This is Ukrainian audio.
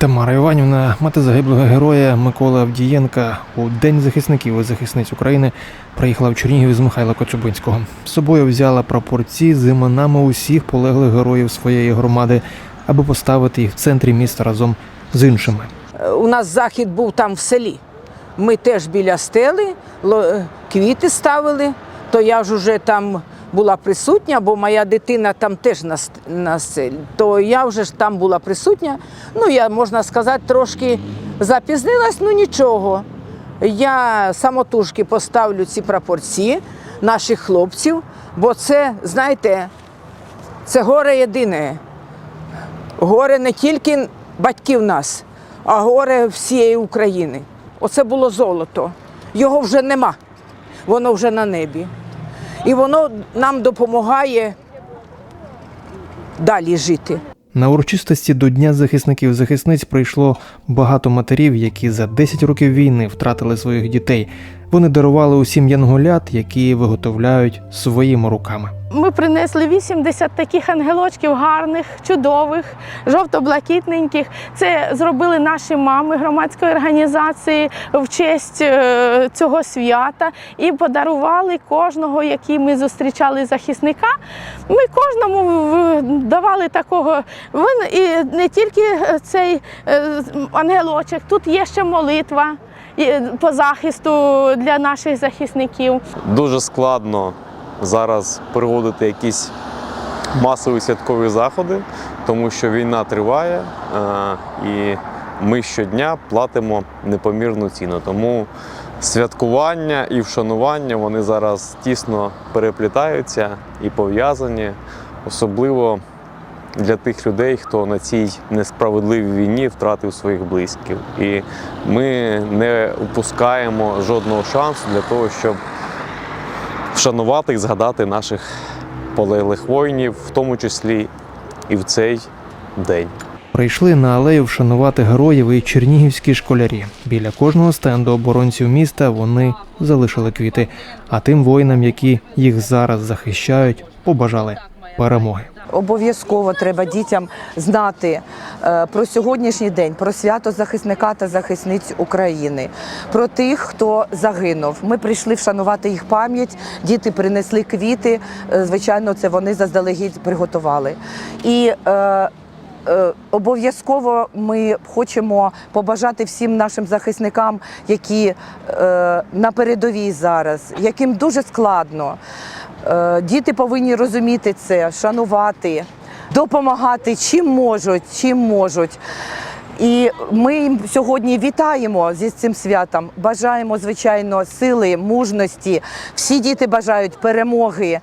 Тамара Іванівна, мати загиблого героя Миколи Авдієнка, у День захисників і захисниць України приїхала в Чернігів з Михайла Коцюбинського. З собою взяла прапорці з іменами усіх полеглих героїв своєї громади, аби поставити їх в центрі міста разом з іншими. У нас захід був там в селі. Ми теж біля стели квіти ставили, то я ж уже там була присутня, бо моя дитина там теж на, на селі. То я вже ж там була присутня. Ну, я, можна сказати, трошки запізнилась, ну нічого. Я самотужки поставлю ці прапорці наших хлопців, бо це, знаєте, це горе єдине. Горе не тільки батьків нас, а горе всієї України. Оце було золото. Його вже нема. Воно вже на небі. І воно нам допомагає далі жити. На урочистості до Дня захисників захисниць прийшло багато матерів, які за 10 років війни втратили своїх дітей. Вони дарували усім янголят, які виготовляють своїми руками. Ми принесли 80 таких ангелочків гарних, чудових, жовто-блакитненьких. Це зробили наші мами громадської організації в честь е, цього свята і подарували кожного, який ми зустрічали захисника. Ми кожному давали такого. Він і не тільки цей е, ангелочок, тут є ще молитва по захисту для наших захисників. Дуже складно зараз проводити якісь масові святкові заходи, тому що війна триває е, і ми щодня платимо непомірну ціну. Тому святкування і вшанування вони зараз тісно переплітаються і пов'язані, особливо для тих людей, хто на цій несправедливій війні втратив своїх близьких. І ми не упускаємо жодного шансу для того, щоб вшанувати і згадати наших полеглих воїнів, в тому числі і в цей день. Прийшли на алею вшанувати героїв і чернігівські школярі. Біля кожного стенду оборонців міста вони залишили квіти. А тим воїнам, які їх зараз захищають, побажали перемоги. Обов'язково треба дітям знати е, про сьогоднішній день, про свято захисника та захисниць України, про тих, хто загинув. Ми прийшли вшанувати їх пам'ять. Діти принесли квіти. е, Звичайно, це вони заздалегідь приготували. І е, Е, Обов'язково ми хочемо побажати всім нашим захисникам, які е, на передовій зараз, яким дуже складно. Е, Діти повинні розуміти це, шанувати, допомагати чим можуть, чим можуть. І ми їм сьогодні вітаємо зі цим святом. Бажаємо, звичайно, сили, мужності. Всі діти бажають перемоги.